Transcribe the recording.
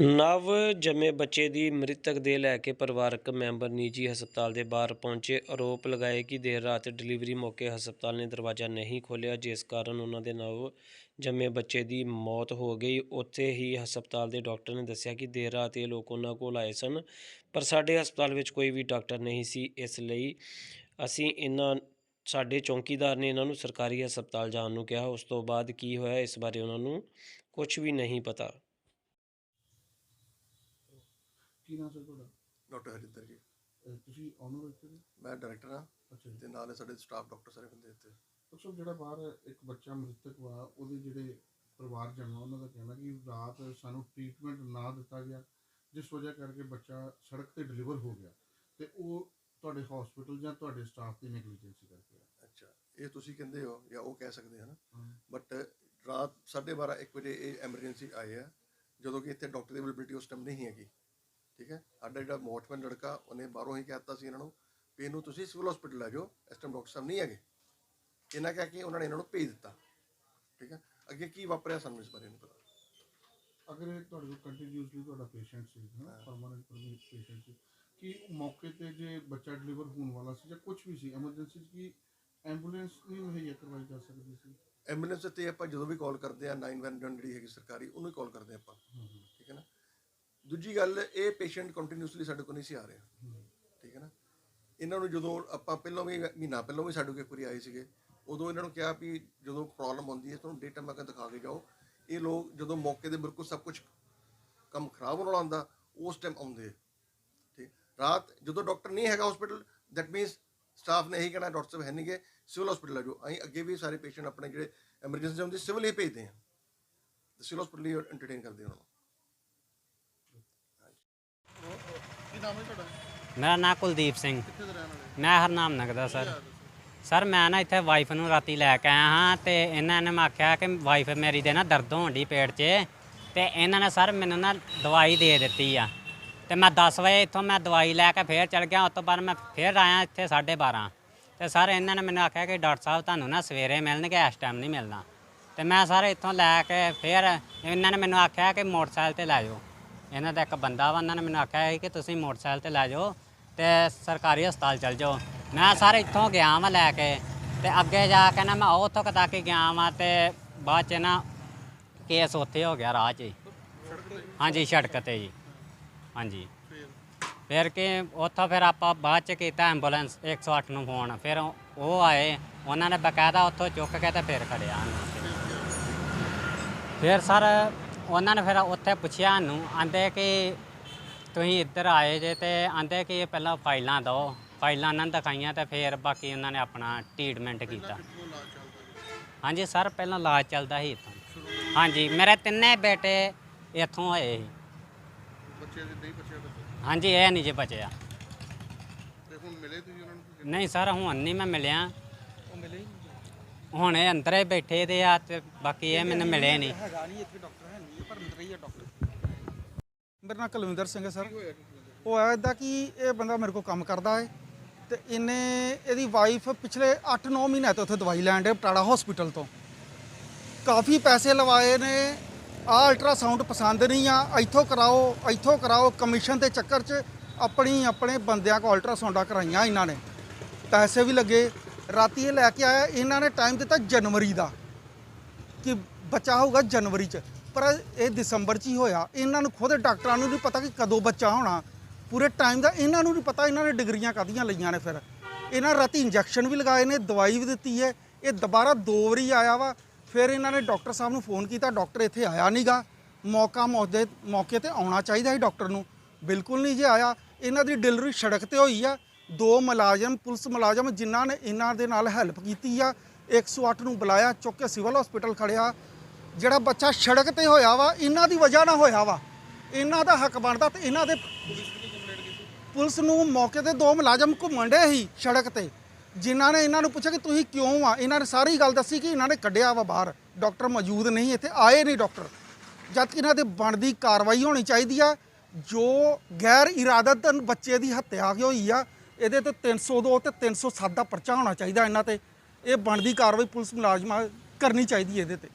ਨਵ ਜੰਮੇ ਬੱਚੇ ਦੀ ਮ੍ਰਿਤਕ ਦੇ ਲੈ ਕੇ ਪਰਿਵਾਰਕ ਮੈਂਬਰ ਨਿੱਜੀ ਹਸਪਤਾਲ ਦੇ ਬਾਹਰ ਪਹੁੰਚੇ। ਆਰੋਪ ਲਗਾਏ ਕਿ ਦੇਰ ਰਾਤ ਡਿਲੀਵਰੀ ਮੌਕੇ ਹਸਪਤਾਲ ਨੇ ਦਰਵਾਜ਼ਾ ਨਹੀਂ ਖੋਲ੍ਹਿਆ, ਜਿਸ ਕਾਰਨ ਉਹਨਾਂ ਦੇ ਨਵ ਜੰਮੇ ਬੱਚੇ ਦੀ ਮੌਤ ਹੋ ਗਈ। ਉੱਥੇ ਹੀ ਹਸਪਤਾਲ ਦੇ ਡਾਕਟਰ ਨੇ ਦੱਸਿਆ ਕਿ ਦੇਰ ਰਾਤ ਇਹ ਲੋਕ ਉਹਨਾਂ ਕੋਲ ਆਏ ਸਨ, ਪਰ ਸਾਡੇ ਹਸਪਤਾਲ ਵਿੱਚ ਕੋਈ ਵੀ ਡਾਕਟਰ ਨਹੀਂ ਸੀ। ਇਸ ਲਈ ਅਸੀਂ ਇਹਨਾਂ, ਸਾਡੇ ਚੌਕੀਦਾਰ ਨੇ ਇਹਨਾਂ ਨੂੰ ਸਰਕਾਰੀ ਹਸਪਤਾਲ ਜਾਣ ਨੂੰ ਕਿਹਾ। ਉਸ ਤੋਂ ਬਾਅਦ ਕੀ ਹੋਇਆ, ਇਸ ਬਾਰੇ ਉਹਨਾਂ ਨੂੰ ਕੁਝ ਵੀ ਨਹੀਂ ਪਤਾ। ਕੀ ਨਾਮ ਸਰ ਤੁਹਾਡਾ? ਡਾਕਟਰ ਹਰਿੰਦਰ ਜੀ। ਅਹ ਤੁਸੀਂ ਆਨਰ ਇੱਥੇ ਦੇ? ਮੈਂ ਡਾਇਰੈਕਟਰ ਹਾਂ ਅੱਛਾ ਜੀ। ਤੇ ਨਾਲ ਹੀ ਸਾਡੇ ਸਟਾਫ ਡਾਕਟਰ ਸਾਰੇ ਬੰਦੇ ਇੱਥੇ। ਡਾਕਟਰ ਸਾਹਿਬ ਜਿਹੜਾ ਬਾਹਰ ਇੱਕ ਬੱਚਾ ਮ੍ਰਿਤਕ ਵਾ ਉਹਦੇ ਜਿਹੜੇ ਪਰਿਵਾਰ ਜਨ ਉਹਨਾਂ ਦਾ ਕਹਿਣਾ ਕਿ ਰਾਤ ਸਾਨੂੰ ਟ੍ਰੀਟਮੈਂਟ ਨਾ ਦਿੱਤਾ ਗਿਆ ਜਿਸ ਵਜ੍ਹਾ ਕਰਕੇ ਬੱਚਾ ਸੜਕ ਤੇ ਡਿਲੀਵਰ ਹੋ ਗਿਆ ਤੇ ਉਹ ਤੁਹਾਡੇ ਹਸਪੀਟਲ ਜਾਂ ਤੁਹਾਡੇ ਸਟਾਫ ਦੀ ਨੈਗਲੀਜੈਂਸੀ ਕਰਕੇ ਆ ਅੱਛਾ ਇਹ ਤੁਸੀਂ ਕਹਿੰਦੇ ਹੋ ਜਾਂ ਉਹ ਕਹਿ ਸਕਦੇ ਹਨ। ਬਟ ਰਾਤ 12:30 1 ਵਜੇ ਇਹ ਐਮਰਜੈਂਸੀ ਆਏ ਆ। ਜਦੋਂ ਕਿ ਇੱਥੇ ਡਾਕਟਰ ਦੀ ਅਵੇਲੇਬਿਲਟੀ ਉਸ ਟਾਈਮ ਨਹੀਂ ਹੈਗੀ। ਠੀਕ ਹੈ? ਸਾਡਾ ਜਿਹੜਾ ਮੋਟਮੈਨ ਲੜਕਾ ਉਹਨੇ ਬਾਹਰੋਂ ਹੀ ਕਹਿਤਾ ਸੀ ਇਹਨਾਂ ਨੂੰ ਵੀ ਇਹਨੂੰ ਤੁਸੀਂ ਸਿਵਲ ਹਸਪੀਟਲ ਲੈ ਜਾਓ ਇਸ ਟਾਈਮ ਡਾਕਟਰ ਸਾਹਿਬ ਨਹੀਂ ਹੈਗੇ। ਇਹਨਾਂ ਕਹਿ ਕੇ ਉਹਨਾਂ ਨੇ ਇਹਨਾਂ ਨੂੰ ਭੇਜ ਦਿੱਤਾ। ਠੀਕ ਹੈ? ਅੱਗੇ ਕੀ ਵਾਪਰਿਆ ਸਾਨੂੰ ਇਸ ਬਾਰੇ ਨਹੀਂ ਪਤਾ। ਅਗਰ ਇਹ ਤੁਹਾਡੇ ਕੋਲ ਕੰਟੀਨਿਊਸਲੀ ਤੁਹਾਡਾ ਪੇਸ਼ੈਂਟ ਸੀ ਨਾ। ਪਰਮਾਨੈਂਟ ਪੇਸ਼ੈਂਟ ਸੀ ਕਿ ਮੌਕੇ ਤੇ ਜੇ ਬੱਚਾ ਡਿਲੀਵਰ ਹੋਣ ਵਾਲਾ ਸੀ ਜਾਂ ਕੁਝ ਵੀ ਸੀ ਐਮਰਜੈਂਸੀ ਕੀ ਐਂਬੂਲੈਂਸ ਨਹੀਂ ਮੁਹੱਈਆ ਕਰਵਾਈ ਜਾ ਸਕਦੀ ਸੀ? ਐਂਬੂਲੈਂਸ ਤੇ ਆਪਾਂ ਜਦੋਂ ਵੀ ਕਾਲ ਕਰਦੇ ਆ 911 ਜਿਹੜੀ ਹੈਗੀ ਸਰਕਾਰੀ ਉਹਨੂੰ ਹੀ ਕਾਲ ਕਰਦੇ ਆਪਾਂ। ਦੂਜੀ ਗੱਲ, ਇਹ ਪੇਸ਼ੈਂਟ ਕੰਟੀਨਿਊਸਲੀ ਸਾਡੇ ਕੋਲ ਨਹੀਂ ਸੀ ਆ ਰਿਹਾ। ਠੀਕ ਹੈ ਨਾ? ਇਹਨਾਂ ਨੂੰ ਜਦੋਂ ਆਪਾਂ ਪਹਿਲਾਂ ਵੀ, ਮਹੀਨਾ ਪਹਿਲਾਂ ਵੀ ਸਾਡੇ ਕੋਲ ਇੱਕ ਆਏ ਸੀਗੇ, ਉਦੋਂ ਇਹਨਾਂ ਨੂੰ ਕਿਹਾ ਵੀ ਜਦੋਂ ਪ੍ਰੋਬਲਮ ਆਉਂਦੀ ਹੈ, ਤੁਹਾਨੂੰ ਡੇਟਾ ਮੈਂ ਦਿਖਾ ਕੇ ਜਾਓ। ਇਹ ਲੋਕ ਜਦੋਂ ਮੌਕੇ ਦੇ ਬਿਲਕੁਲ ਸਭ ਕੁਝ ਕੰਮ ਖਰਾਬ ਹੋਣ ਵਾਲਾ ਹੁੰਦਾ, ਉਸ ਟਾਈਮ ਆਉਂਦੇ ਠੀਕ? ਰਾਤ ਜਦੋਂ ਡਾਕਟਰ ਨਹੀਂ ਹੈਗਾ ਹਸਪੀਟਲ ਦੈਟ ਮੀਨਸ ਸਟਾਫ ਨੇ ਇਹੀ ਕਹਿਣਾ ਡਾਕਟਰ ਸਾਹਿਬ ਹੈ ਨਹੀਂਗੇ ਸਿਵਲ ਹਸਪੀਟਲ ਆ ਜਾਓ। ਅਸੀਂ ਅੱਗੇ ਵੀ ਸਾਰੇ ਪੇਸ਼ੈਂਟ ਆਪਣੇ ਜਿਹੜੇ ਐਮਰਜੈਂਸੀ ਹੁੰਦੀ ਸਿਵਲ ਹੀ ਭੇਜਦੇ ਆ ਸਿਵਲ ਹਸਪੀਟਲ ਹੀ ਐਂਟਰਟੇਨ ਕਰਦੇ ਉਹਨਾਂ ਨੂੰ। ਨਾਮ ਹੈ ਤੁਹਾਡਾ? ਮੇਰਾ ਨਾਂ ਕੁਲਦੀਪ ਸਿੰਘ। ਕਿੱਥੇ ਦੇ ਰਹਿਣ ਵਾਲੇ? ਮੈਂ ਹਰਨਾਮ ਨਗਰ ਦਾ ਸਰ। ਸਰ ਮੈਂ ਨਾ ਇੱਥੇ ਵਾਈਫ ਨੂੰ ਰਾਤੀ ਲੈ ਕੇ ਆਇਆ ਹਾਂ ਤੇ ਇਹਨਾਂ ਨੇ ਮੈਂ ਆਖਿਆ ਕਿ ਵਾਈਫ ਮੇਰੀ ਦੇ ਨਾ ਦਰਦ ਹੋਣ ਡਈ ਪੇਟ 'ਚ ਤੇ ਇਹਨਾਂ ਨੇ ਸਰ ਮੈਨੂੰ ਨਾ ਦਵਾਈ ਦੇ ਦਿੱਤੀ ਆ। ਤੇ ਮੈਂ 10 ਵਜੇ ਇੱਥੋਂ ਮੈਂ ਦਵਾਈ ਲੈ ਕੇ ਫੇਰ ਚੜ ਗਿਆ ਉਸ ਤੋਂ ਬਾਅਦ ਮੈਂ ਫੇਰ ਆਇਆ ਇੱਥੇ 12:30 ਤੇ ਸਰ ਇਹਨਾਂ ਨੇ ਮੈਨੂੰ ਆਖਿਆ ਕਿ ਡਾਕਟਰ ਸਾਹਿਬ ਤੁਹਾਨੂੰ ਨਾ ਸਵੇਰੇ ਮਿਲਣਗੇ ਇਸ ਟਾਈਮ ਨਹੀਂ ਮਿਲਣਾ। ਤੇ ਮੈਂ ਸਰ ਇੱਥੋਂ ਲੈ ਕੇ ਫੇਰ ਇਹਨਾਂ ਨੇ ਮੈਨੂੰ ਆਖਿਆ ਕਿ ਮੋਟਰਸਾਈਕਲ ਤੇ ਲੈ ਜਾਓ। ਇਹਨਾਂ ਦਾ ਇੱਕ ਬੰਦਾ ਵਾ, ਉਹਨਾਂ ਨੇ ਮੈਨੂੰ ਆਖਿਆ ਸੀ ਕਿ ਤੁਸੀਂ ਮੋਟਰਸਾਈਕਲ ਤੇ ਲੈ ਜਾਓ ਤੇ ਸਰਕਾਰੀ ਹਸਪਤਾਲ ਚਲ ਜਾਓ। ਮੈਂ ਸਾਰੇ ਇੱਥੋਂ ਗਿਆ ਵਾਂ ਲੈ ਕੇ ਤੇ ਅੱਗੇ ਜਾ ਕੇ ਨਾ ਮੈਂ ਉਹ ਉੱਥੋਂ ਕਤਾ ਕੇ ਗਿਆ ਵਾਂ ਤੇ ਬਾਅਦ ਚ ਨਾ ਕੇਸ ਉੱਥੇ ਹੋ ਗਿਆ ਰਾਹ 'ਚ ਹੀ। ਹਾਂਜੀ, ਸੜਕ ਤੇ ਜੀ। ਹਾਂਜੀ। ਫਿਰ ਕਿ ਉੱਥੋਂ ਫਿਰ ਆਪਾਂ ਬਾਅਦ ਚ ਕੀਤਾ ਐਂਬੂਲੈਂਸ 108 ਨੂੰ ਫੋਨ। ਫਿਰ ਉਹ ਆਏ, ਉਹਨਾਂ ਨੇ ਬਕਾਇਦਾ ਉੱਥੋਂ ਚੁੱਕ ਕੇ ਤੇ ਫਿਰ ਖੜਿਆ ਸਾਨੂੰ ਫਿਰ ਸਰ ਉਹਨਾਂ ਨੇ ਫਿਰ ਉੱਥੇ ਪੁੱਛਿਆ ਸਾਨੂੰ ਆਂਦੇ ਕਿ ਤੁਸੀਂ ਇੱਧਰ ਆਏ ਜੇ ਤੇ ਆਂਦੇ ਕਿ ਪਹਿਲਾਂ ਫਾਈਲਾਂ ਦਿਓ। ਫਾਈਲਾਂ ਉਹਨਾਂ ਨੇ ਦਿਖਾਈਆਂ ਤੇ ਫਿਰ ਬਾਕੀ ਉਹਨਾਂ ਨੇ ਆਪਣਾ ਟ੍ਰੀਟਮੈਂਟ ਕੀਤਾ। ਹਾਂਜੀ ਸਰ ਪਹਿਲਾਂ ਇਲਾਜ ਚੱਲਦਾ ਸੀ ਇੱਥੋਂ। ਹਾਂਜੀ ਮੇਰੇ ਤਿੰਨੇ ਬੇਟੇ ਇੱਥੋਂ ਹੋਏ ਸੀ। ਬੱਚੇ ਦੇ ਨਹੀਂ ਬੱਚੇ ਬੱਚੇ? ਹਾਂਜੀ ਇਹ ਨਹੀਂ ਜੇ ਬਚਿਆ। ਤੇ ਹੁਣ ਮਿਲੇ ਤੁਸੀਂ ਉਹਨਾਂ ਨੂੰ ਨਹੀਂ ਸਰ ਹੁਣ ਨਹੀਂ ਮੈਂ ਮਿਲਿਆ। ਹੁਣ ਇਹ ਅੰਦਰ ਬੈਠੇ ਦੇ ਆ ਤੇ ਬਾਕੀ ਇਹ ਮੈਨੂੰ ਮਿਲੇ ਨਹੀਂ। ਡਾਕਟਰ ਮੇਰਾ ਨਾਮ ਕੁਲਵਿੰਦਰ ਸਿੰਘ ਹੈ ਸਰ। ਉਹ ਹੈ ਇਦਾਂ ਕਿ ਇਹ ਬੰਦਾ ਮੇਰੇ ਕੋਲ ਕੰਮ ਕਰਦਾ ਹੈ ਤੇ ਇਹਨੇ ਇਹਦੀ ਵਾਈਫ ਪਿਛਲੇ 8-9 ਮਹੀਨੇ ਤੋਂ ਉੱਥੇ ਦਵਾਈ ਲੈਣ ਦੇ ਪਟਾੜਾ ਹਸਪੀਟਲ ਤੋਂ। ਕਾਫੀ ਪੈਸੇ ਲਵਾਏ ਨੇ ਆ ਅਲਟਰਾਸਾਊਂਡ ਪਸੰਦ ਨਹੀਂ ਆ, ਇੱਥੋਂ ਕਰਾਓ ਇੱਥੋਂ ਕਰਾਓ ਕਮਿਸ਼ਨ ਦੇ ਚੱਕਰ 'ਚ ਆਪਣੀ ਆਪਣੇ ਬੰਦਿਆਂ ਕੋਲ ਅਲਟਰਾਸਾਊਂਡਾਂ ਕਰਾਈਆਂ ਇਹਨਾਂ ਨੇ। ਪੈਸੇ ਵੀ ਲੱਗੇ, ਰਾਤੀ ਇਹ ਲੈ ਕੇ ਆਇਆ, ਇਹਨਾਂ ਨੇ ਟਾਈਮ ਦਿੱਤਾ ਜਨਵਰੀ ਦਾ, ਕਿ ਬੱਚਾ ਹੋਊਗਾ ਜਨਵਰੀ ਚ। ਪਰ ਇਹ ਦਸੰਬਰ ਚ ਹੀ ਹੋਇਆ। ਇਹਨਾਂ ਨੂੰ ਖੁਦ ਡਾਕਟਰਾਂ ਨੂੰ ਨਹੀਂ ਪਤਾ ਕਿ ਕਦੋਂ ਬੱਚਾ ਹੋਣਾ। ਪੂਰੇ ਟਾਈਮ ਦਾ ਇਹਨਾਂ ਨੂੰ ਨਹੀਂ ਪਤਾ, ਇਹਨਾਂ ਨੇ ਡਿਗਰੀਆਂ ਕਾਦੀਆਂ ਲਈਆਂ ਨੇ ਫਿਰ। ਇਹਨਾਂ ਰਾਤੀ ਇੰਜੈਕਸ਼ਨ ਵੀ ਲਗਾਏ ਨੇ, ਦਵਾਈ ਵੀ ਦਿੱਤੀ ਹੈ। ਇਹ ਦੁਬਾਰਾ ਦੋ ਵਾਰੀ ਆਇਆ ਵਾ। ਫਿਰ ਇਹਨਾਂ ਨੇ ਡਾਕਟਰ ਸਾਹਿਬ ਨੂੰ ਫੋਨ ਕੀਤਾ, ਡਾਕਟਰ ਇੱਥੇ ਆਇਆ ਨਹੀਂਗਾ ਮੌਕਾ ਮੌਕੇ ਮੌਕੇ ਤੇ ਆਉਣਾ ਚਾਹੀਦਾ ਸੀ ਡਾਕਟਰ ਨੂੰ। ਬਿਲਕੁਲ ਨਹੀਂ ਜੇ ਆਇਆ। ਇਹਨਾਂ ਦੀ ਡਿਲੀਵਰੀ ਸੜਕ ਤੇ ਹੋਈ ਆ। ਦੋ ਮੁਲਾਜ਼ਮ, ਪੁਲਿਸ ਮੁਲਾਜ਼ਮ ਜਿਨ੍ਹਾਂ ਨੇ ਇਹਨਾਂ ਦੇ ਨਾਲ ਹੈਲਪ ਕੀਤੀ ਆ। 108 ਨੂੰ ਬੁਲਾਇਆ, ਚੁੱਕ ਕੇ ਸਿਵਲ ਹਸਪੀਟਲ ਖੜਿਆ ਜਿਹੜਾ ਬੱਚਾ ਸੜਕ ਤੇ ਹੋਇਆ ਵਾ, ਇਹਨਾਂ ਦੀ ਵਜ੍ਹਾ ਨਾਲ ਹੋਇਆ ਵਾ। ਇਹਨਾਂ ਦਾ ਹੱਕ ਬਣਦਾ ਤੇ ਇਹਨਾਂ ਦੇ ਪੁਲਿਸ ਨੂੰ ਮੌਕੇ ਤੇ ਦੋ ਮੁਲਾਜ਼ਮ ਘੁੰਮਣ ਡੇ ਸੀ ਸੜਕ ਤੇ। ਜਿਨ੍ਹਾਂ ਨੇ ਇਹਨਾਂ ਨੂੰ ਪੁੱਛਿਆ ਕਿ ਤੁਸੀਂ ਕਿਉਂ ਆ? ਇਹਨਾਂ ਨੇ ਸਾਰੀ ਗੱਲ ਦੱਸੀ ਕਿ ਇਹਨਾਂ ਨੇ ਕੱਢਿਆ ਵਾ ਬਾਹਰ। ਡਾਕਟਰ ਮੌਜੂਦ ਨਹੀਂ ਇੱਥੇ, ਆਏ ਨਹੀਂ ਡਾਕਟਰ। ਜਦ ਕਿ ਇਹਨਾਂ ਤੇ ਬਣਦੀ ਕਾਰਵਾਈ ਹੋਣੀ ਚਾਹੀਦੀ ਆ, ਜੋ ਗੈਰ ਇਰਾਦਤ ਬੱਚੇ ਦੀ ਹੱਤਿਆ ਹੋਈ ਆ, ਇਹਦੇ ਤੇ 302 ਤੇ 307 ਦਾ ਪਰਚਾ ਹੋਣਾ ਚਾਹੀਦਾ ਇਹਨਾਂ ਤੇ। ਇਹ ਬਣਦੀ ਕਾਰਵਾਈ ਪੁਲਿਸ ਮੁਲਾਜ਼ਮਾਂ ਕਰਨੀ ਚਾਹੀਦੀ ਇਹਦੇ ਤੇ।